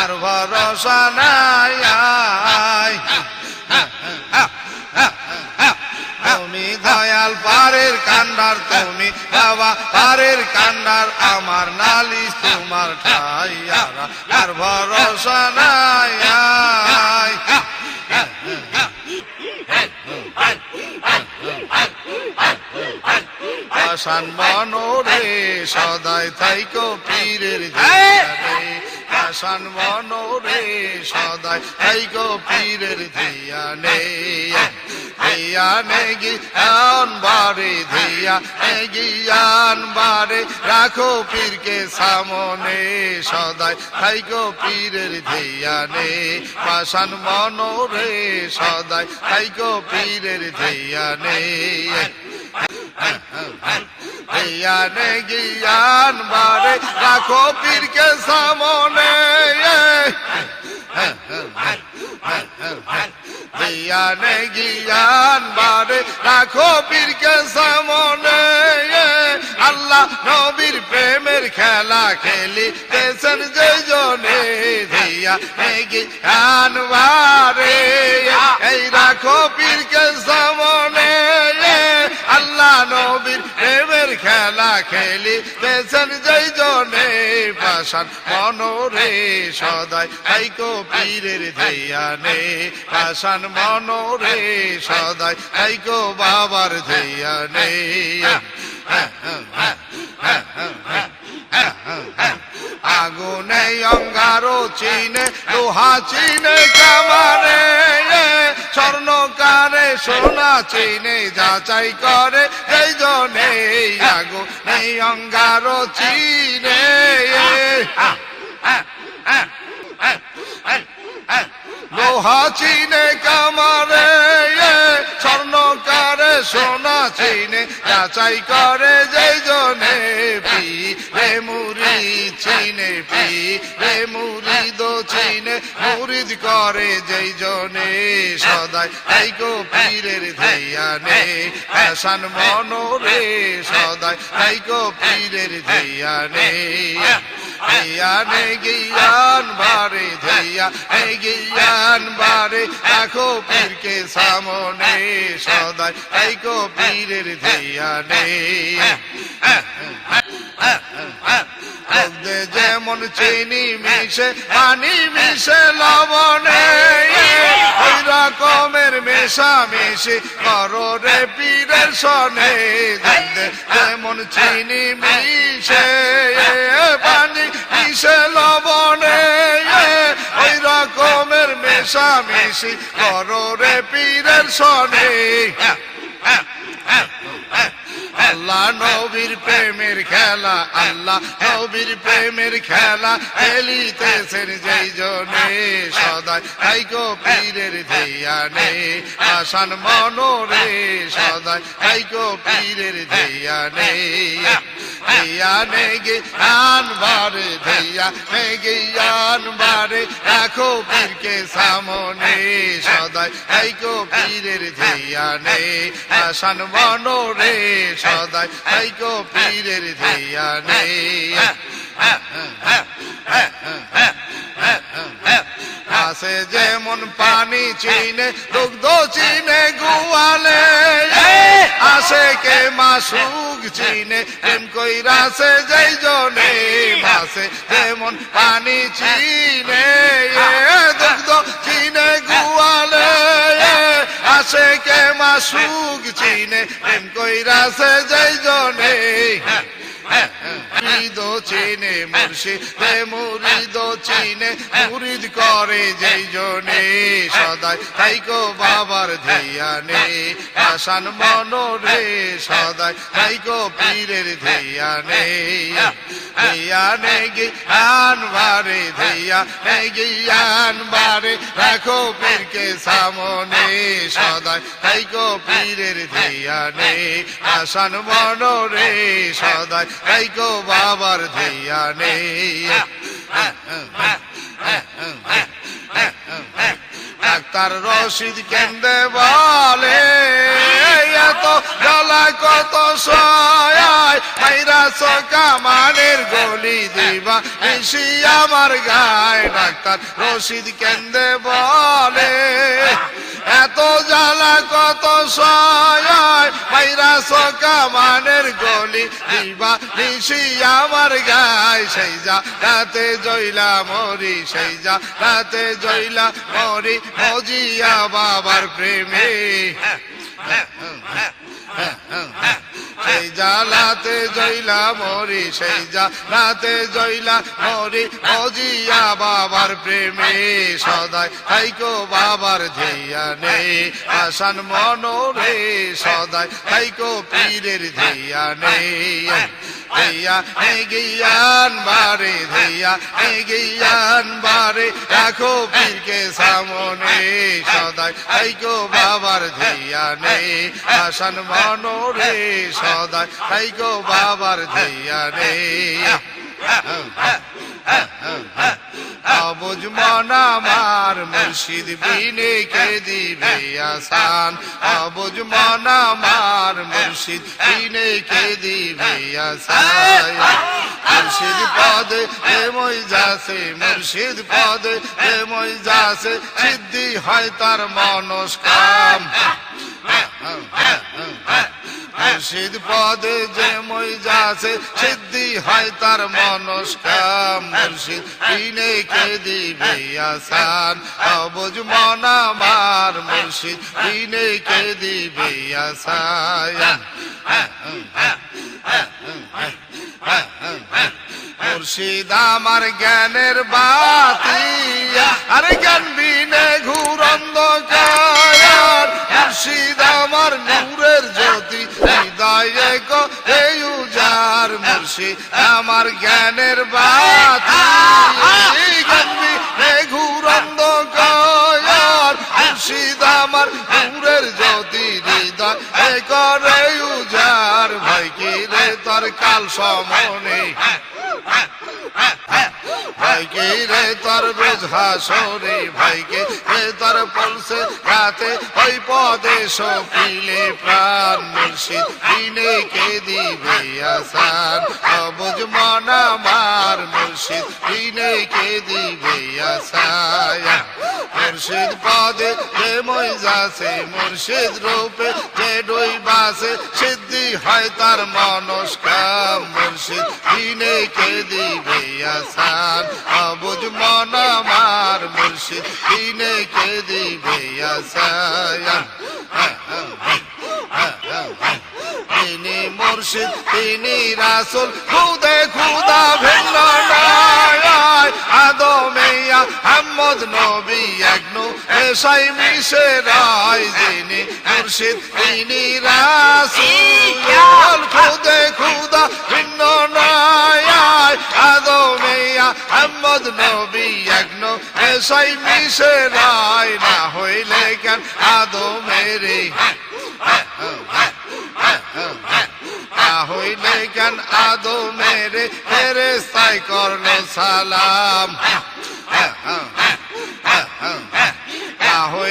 আর ভরসা নাই তুমি দয়াল পারের কান্ডার, তুমি বাবা পারের কান্ডার, আমার নালিশ তোমার ঠাইয়ারা, আর ভরসা আসান মনোরে সদাই থাইকো পীরের আসান মনোরে সদাই থাইকো পীরের ধিয়ানে বারে ধিয়া বারে রাখো পীরকে সামনে সদাই থাইকো পীরের ধিয়ানে পাশান মনোরে সদাই থাইকো পীরের ধিয়ানে জ্ঞানে জ্ঞান বারে, রাখো পীরকে সামনে। জ্ঞানে জ্ঞান বারে, রাখো পীরকে সামনে। আল্লাহ নবীর প্রেমের খেলা খেলি দেশের যে জনে ধিয়া জ্ঞান বারে, এই রাখো পীরকে সামনে। আল্লাহ নবীর প্রেমের খেলা খেলি বেছেন যেই জনে পাশান। মনোরে সদাই হাইকো পীরের ধিয়ানে পাশান মনোরে সদাই হাইকো বাবার ধিয়ানে আগুনে অঙ্গারো চিনে, লোহা চিনে কামারে। স্বর্ণকারে সোনা চিনে যাচাই করে, এই জনে আগো, নেই অঙ্গারো চিনে। লোহা চিনে কামারে, স্বর্ণকারে সোনা চিনে যাচাই করে মুড়ি চিনে পি রে মুড়ি দো চিনে মুরিদ করে যেই জনে। সদাই এই গো পীরের ধিয়ানে হাসান মনোরে। সদাই এই গো পীরের ধিয়ানে। ধিয়ানে গিয়ান বারে, ধিয়া এই জ্ঞান বারে রাখো পীরকে সামনে। সদাই এই গো পীরের ধিয়ানে। যেমন চিনি মিশে পানি মিশে লবণে ওই রকমের মেশা মিশে করো রে পীরের সনে যেমন চিনি মিশে পানি মিশে লবণে ওই রকমের মেশা মিশি করো রে পীরের সনে আল্লাহ নবীর প্রেমের খেলা, আল্লাহ নবীর প্রেমের খেলা, খেলিতেছেন যেই জনে সদাই। তাই গো পীরের ধিয়ানে, আসান মনোরে সদাই। তাই গো পীরের ধিয়ানে ধিয়ানে জ্ঞান বারে ধিয়া জ্ঞান বারে রাখো পীরকে সামনে সদাই হাইকো পীরের ধিয়ানে আসান মনোরে সদাই হাইকো পীরের ধিয়ানে আসে যেমন পানি চিনে, দুগ্ধ চিনে গুয়ালে আসে কে মাসুক চিনে, প্রেম কইরাছে যাই জনে ভাসে, যেমন পানি চিনে দুগ্ধ চিনে গুয়ালে আসে কে মাসুক চিনে, প্রেম কইরাছে যাই জনে মুরিদ চিনে মুর্শিদ মুরিদ চিনে, মুরিদ করে যেই জনে। সদাই তাইকো বাবার ধিয়ানে আসান মনোরে, সদাই তাইকো পীরের ধিয়ানে ধিয়ানে জ্ঞান বারে ধিয়া জ্ঞান বারে, রাখো পীরকে সামনে। সদাই তাইকো পীরের ধিয়ানে আসান মন মনোরে, সদাই তাইকো বাবার ধিয়ানে ডাক্তার রশিদ কেন্দ্রে বলে এত গলায় কত সয়াই আয় মাইরা চোকা মানের গলি দিবা, নিশি আমার গায়। ডাক্তার রশিদ কেন্দ্রে বলে এত জ্বালা কত সয় মাইরা সকা মানের গলি দিবা নিশি আমার গায় সেই যা রাতে জইলা মরি সেই যা রাতে জইলা মরি মজিয়া বাবার প্রেমে সেই জালাতে জইলা মরি, সেই জালাতে জইলা মরি। অজিয়া বাবার প্রেমে সদাই তাইকো বাবার ধেয়া নেই। আসান মনরে সদাই তাইকো পীরের ধিয়া নেই। ধিয়া গিয়ান বারে ধিয়া গিয়ান বারে রাখো পীরকে সামনে সদাই তাইকো বাবার ধিয়া নেই আসান মনোরে সদাই তাইকো বাবার ধিয়া নেই অবুজ মন আমার, মুর্শিদ বিনে কে দিবে আসান? অবুজ মন আমার, মুর্শিদ বিনে কে দিবে আসান? মুর্শিদ পদে মই যাসে মুর্শিদ পদে মই যাসে সিদ্ধি হয় তার মনস্কাম। মুর্শিদ পদে যে মই যাছে সিদ্ধি হয় তার মনস্কাম। মুর্শিদ কিনে কে দিবে আসান? অবুজ মন আমার মুর্শিদ কিনে কে দিবে আসান? মুর্শিদ আমার জ্ঞানের বাতি। আরে জ্ঞান বিনে ঘুরন্দ কায়ার মুর্শিদ আমার নূরের জ্যোতি, হৃদয়ে গো এই উজার মুর্শিদ আমার জ্ঞানের বাতি। বিনে ঘুরন্দ কায়ার মুর্শিদ আমার নূরের জ্যোতি, হৃদয় করে উজার। ভাই কি রে তোর কাল সমনে? ভাইকে রে তোর বেজ হাসরে, ভাইকে রে তোর পলসে রাতে ওই পদে সপিলে প্রাণ দিনে কে দিবে আসান? অবুজ মন আমার দিনে কে দিবে আসায় মুর্শিদ পদে যে মই যাছে মুর্শিদ রূপে যে বাসে, সিদ্ধি হয় তার মনস্কাম মুর্শিদ, দিনে কে দিবে আসান আবুজ মন আমার মুর্শিদ, দিনে কে দিবে আসান তিনি মুর্শিদ, তিনি রাসুল, খুদে খুদা ভিন্ন আদমেয়া আহমদ নবী এসাই মিশে রায় যিনি মুর্শিদ তিনি রাসুল। খুদে খুদা ভিন্ন নয় আদমেয়া আহমদ নবী একনু। এসাই মিশে রায় না হইলে কেন আদমেরে হইলে কেন আদো মেরে? মেরে সাই করল সালাম। না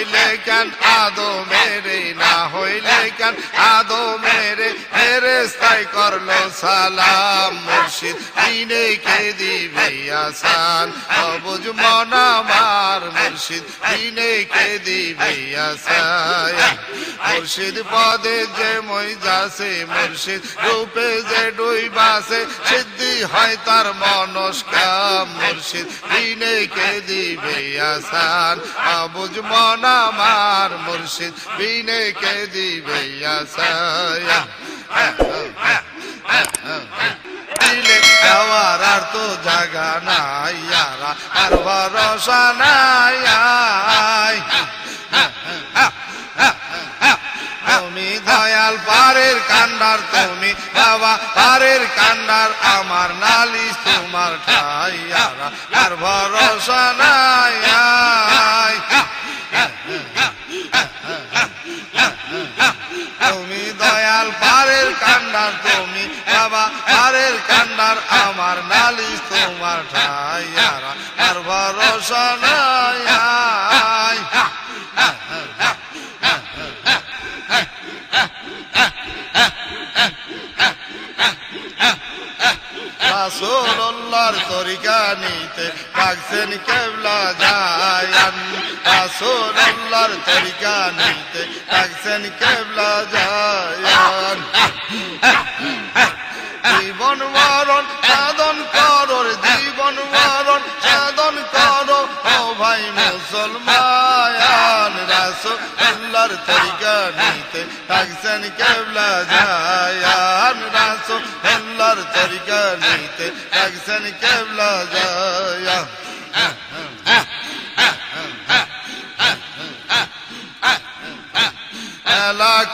হইলে কেন আদো মেরে? না হইলে কেন আদো মেরে? মেরে সাই করল সালাম, মুর্শিদ দিনে কে দিবে আসান? অবুজ মন আমার, মুর্শিদ দিনে কে দিবে আসান? মুর্শিদ পদে যে মই যাসে, মুর্শিদ রূপে যে ডুই বাসে, সিদ্ধি হয় তার মনস্কাম, মুর্শিদ দিনে কে দিবে আসান? অবুজ মন আমার মুর্শিদ বিনে কে দিবে আর তো জাগা নাই আর ভরসা নাই তুমি দয়াল পারের কান্ডার, তুমি বাবা পারের কান্ডার, আমার নালিশ তোমার ঠাই আর আর ভরসা নাই সরায়া রাসূলুল্লাহর তরিকা নিতে পাকছেন কেবলা যায়ান রাসূলুল্লাহর তরিকা নিতে পাকছেন কেবলা যায়ান মুসলমান রাসুল্লার তরিকা নিতে থাকছেন কেবলা যায়ান রাসুল্লার তরিকা নিতে থাকছেন কেবলা যায়া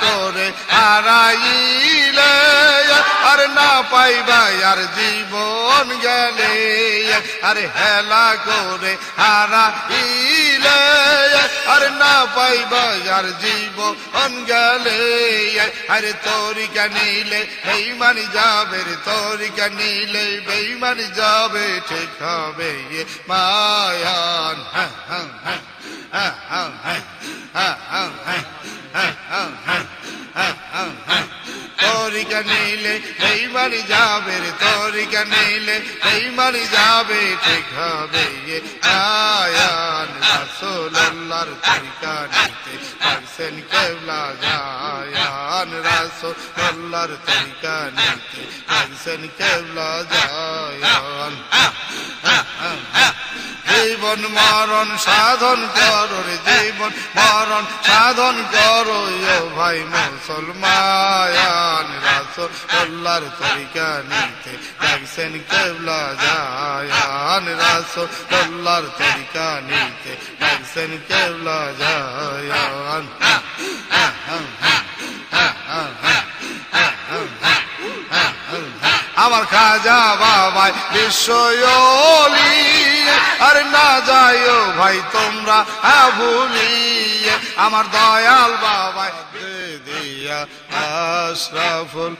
করে হারাই না পাইবা আর জীবন গেলে। আরে হেলা করে হারাইলে। আর না পাইবা আর জীবন গেলে। আরে তরিকা নিলে বেইমানি যাবে রে, তরিকা নিলে বেইমানি যাবে। ঠিক হবে মায়ান বেইমানি যাবে রে তরিকা নিলে বেইমানি যাবে, ঠিক হবে আয়ান রাসূলুল্লাহর তরিকা নিতে পারছেন কেবলা যায়ান রাসূলুল্লাহর তরিকা নিতে পারছেন কেবলা জায়ান। জীবন মরণ সাধন করো রে জীবন মরণ সাধন করো ও ভাই মুসলমান রাসূলুল্লাহর তরিকা নিতে ডাকছেন কেবলা জায়ান রাসূলুল্লাহর তরিকা নিতে ডাকছেন কেবলা জায়ান। আমার খাজা বাবাই বিশ্বলি আর না যাইও ভাই তোমরা হ্যাঁ ভুলি আমার দয়াল বাবা দিয়া আশরাফুল